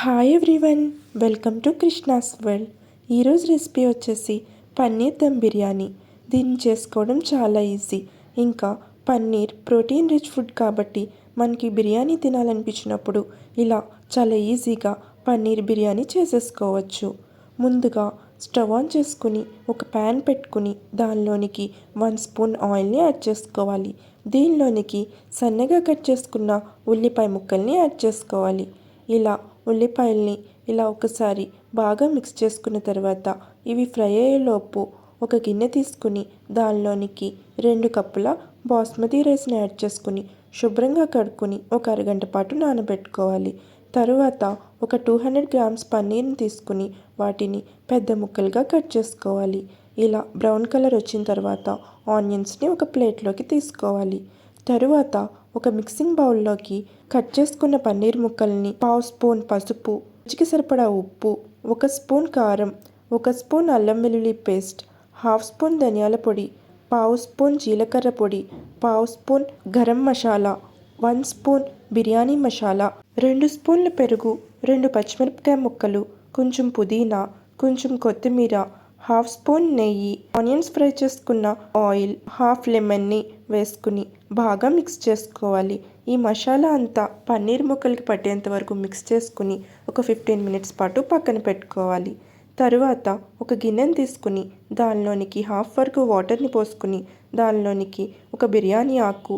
Hi everyone welcome to Krishna's world ఈరోజు recipe వచ్చేసి పన్నీర్ దమ్ బిర్యానీ. దీన్ని చేసుకోవడం చాలా ఈజీ ఇంకా పన్నీర్ ప్రోటీన్ రిచ్ ఫుడ్ కాబట్టి మనకి బిర్యానీ తినాలనిపించినప్పుడు ఇలా చాలా ఈజీగా పన్నీర్ బిర్యానీ చేసేసుకోవచ్చు. ముందుగా స్టవ్ ఆన్ చేసుకుని ఒక ప్యాన్ పెట్టుకుని దానిలోనికి వన్ స్పూన్ ఆయిల్ని యాడ్ చేసుకోవాలి. దీనిలోనికి సన్నగా కట్ చేసుకున్న ఉల్లిపాయ ముక్కల్ని యాడ్ చేసుకోవాలి. ఇలా ఉల్లిపాయల్ని ఇలా ఒకసారి బాగా మిక్స్ చేసుకున్న తర్వాత ఇవి ఫ్రై అయ్యేలోపు ఒక గిన్నె తీసుకుని దానిలోనికి రెండు కప్పుల బాస్మతి రైస్ని యాడ్ చేసుకుని శుభ్రంగా కడుక్కొని ఒక అరగంట పాటు నానబెట్టుకోవాలి. తరువాత ఒక టూ హండ్రెడ్ గ్రామ్స్ పన్నీర్ని తీసుకుని వాటిని పెద్ద ముక్కలుగా కట్ చేసుకోవాలి. ఇలా బ్రౌన్ కలర్ వచ్చిన తర్వాత ఆనియన్స్ని ఒక ప్లేట్లోకి తీసుకోవాలి. తరువాత ఒక మిక్సింగ్ బౌల్లోకి కట్ చేసుకున్న పన్నీర్ ముక్కల్ని పావు స్పూన్ పసుపు రుచికి సరిపడా ఉప్పు ఒక స్పూన్ కారం ఒక స్పూన్ అల్లం వెల్లుల్లి పేస్ట్ హాఫ్ స్పూన్ ధనియాల పొడి పావు స్పూన్ జీలకర్ర పొడి పావు spoon garam masala one spoon biryani masala రెండు స్పూన్ల పెరుగు రెండు పచ్చిమిరపకాయ ముక్కలు కొంచెం పుదీనా కొంచెం కొత్తిమీర హాఫ్ స్పూన్ నెయ్యి ఆనియన్స్ ఫ్రై చేసుకున్న ఆయిల్ హాఫ్ లెమన్ని వేసుకుని బాగా మిక్స్ చేసుకోవాలి. ఈ మసాలా అంతా పన్నీర్ ముక్కలకి పట్టేంత వరకు మిక్స్ చేసుకుని ఒక ఫిఫ్టీన్ మినిట్స్ పాటు పక్కన పెట్టుకోవాలి. తరువాత ఒక గిన్నెను తీసుకుని దానిలోనికి హాఫ్ వరకు వాటర్ని పోసుకుని దానిలోనికి ఒక బిర్యానీ ఆకు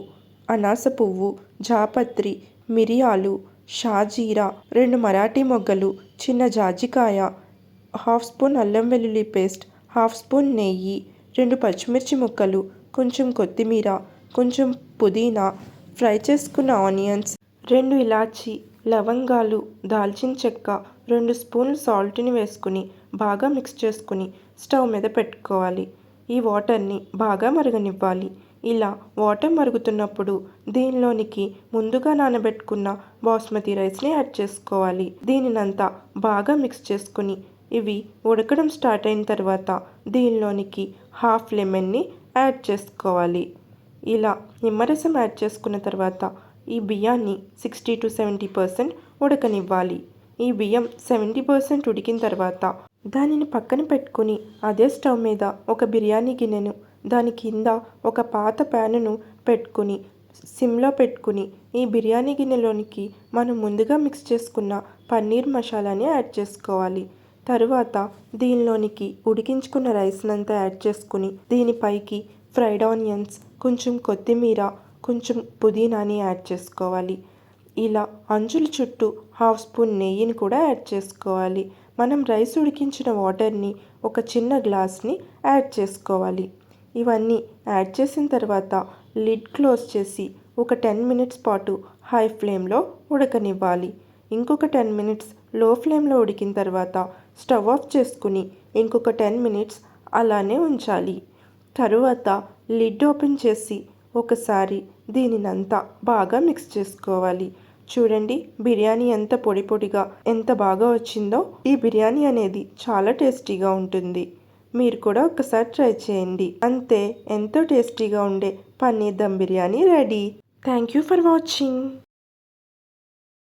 అనాస పువ్వు జాపత్రి మిరియాలు షాజీరా రెండు మరాఠీ మొగ్గలు చిన్న జాజికాయ హాఫ్ స్పూన్ అల్లం వెల్లుల్లి పేస్ట్ హాఫ్ స్పూన్ నెయ్యి రెండు పచ్చిమిర్చి ముక్కలు కొంచెం కొత్తిమీర కొంచెం పుదీనా ఫ్రై చేసుకున్న ఆనియన్స్ రెండు ఇలాచి లవంగాలు దాల్చిన చెక్క రెండు స్పూన్లు సాల్ట్ని వేసుకుని బాగా మిక్స్ చేసుకుని స్టవ్ మీద పెట్టుకోవాలి. ఈ వాటర్ని బాగా మరగనివ్వాలి. ఇలా వాటర్ మరుగుతున్నప్పుడు దీనిలోనికి ముందుగా నానబెట్టుకున్న బాస్మతి రైస్ని యాడ్ చేసుకోవాలి. దీనినంతా బాగా మిక్స్ చేసుకుని ఇవి ఉడకడం స్టార్ట్ అయిన తర్వాత దీనిలోనికి హాఫ్ లెమన్ని యాడ్ చేసుకోవాలి. ఇలా నిమ్మరసం యాడ్ చేసుకున్న తర్వాత ఈ బియ్యాన్ని సిక్స్టీ టు సెవెంటీ పర్సెంట్ ఉడకనివ్వాలి. ఈ బియ్యం సెవెంటీ పర్సెంట్ ఉడికిన తర్వాత దానిని పక్కన పెట్టుకుని అదే స్టవ్ మీద ఒక బిర్యానీ గిన్నెను దాని కింద ఒక పాత ప్యానును పెట్టుకుని సిమ్లో పెట్టుకుని ఈ బిర్యానీ గిన్నెలోనికి మనం ముందుగా మిక్స్ చేసుకున్న పన్నీర్ మసాలాని యాడ్ చేసుకోవాలి. తరువాత దీనిలోనికి ఉడికించుకున్న రైస్నంతా యాడ్ చేసుకుని దీనిపైకి ఫ్రైడ్ ఆనియన్స్ కొంచెం కొత్తిమీర కొంచెం పుదీనాని యాడ్ చేసుకోవాలి. ఇలా అంజుల చుట్టూ హాఫ్ స్పూన్ నెయ్యిని కూడా యాడ్ చేసుకోవాలి. మనం రైస్ ఉడికించిన వాటర్ని ఒక చిన్న గ్లాస్ని యాడ్ చేసుకోవాలి. ఇవన్నీ యాడ్ చేసిన తర్వాత లిడ్ క్లోజ్ చేసి ఒక టెన్ మినిట్స్ పాటు హై ఫ్లేమ్లో ఉడకనివ్వాలి. ఇంకొక టెన్ మినిట్స్ లో ఫ్లేమ్లో ఉడికిన తర్వాత స్టవ్ ఆఫ్ చేసుకుని ఇంకొక టెన్ మినిట్స్ అలానే ఉంచాలి. తరువాత లిడ్ ఓపెన్ చేసి ఒకసారి దీనినంతా బాగా మిక్స్ చేసుకోవాలి. చూడండి బిర్యానీ ఎంత పొడి పొడిగా ఎంత బాగా వచ్చిందో. ఈ బిర్యానీ అనేది చాలా టేస్టీగా ఉంటుంది. మీరు కూడా ఒకసారి ట్రై చేయండి. అంతే ఎంతో టేస్టీగా ఉండే paneer dum biryani ready. Thank you for watching.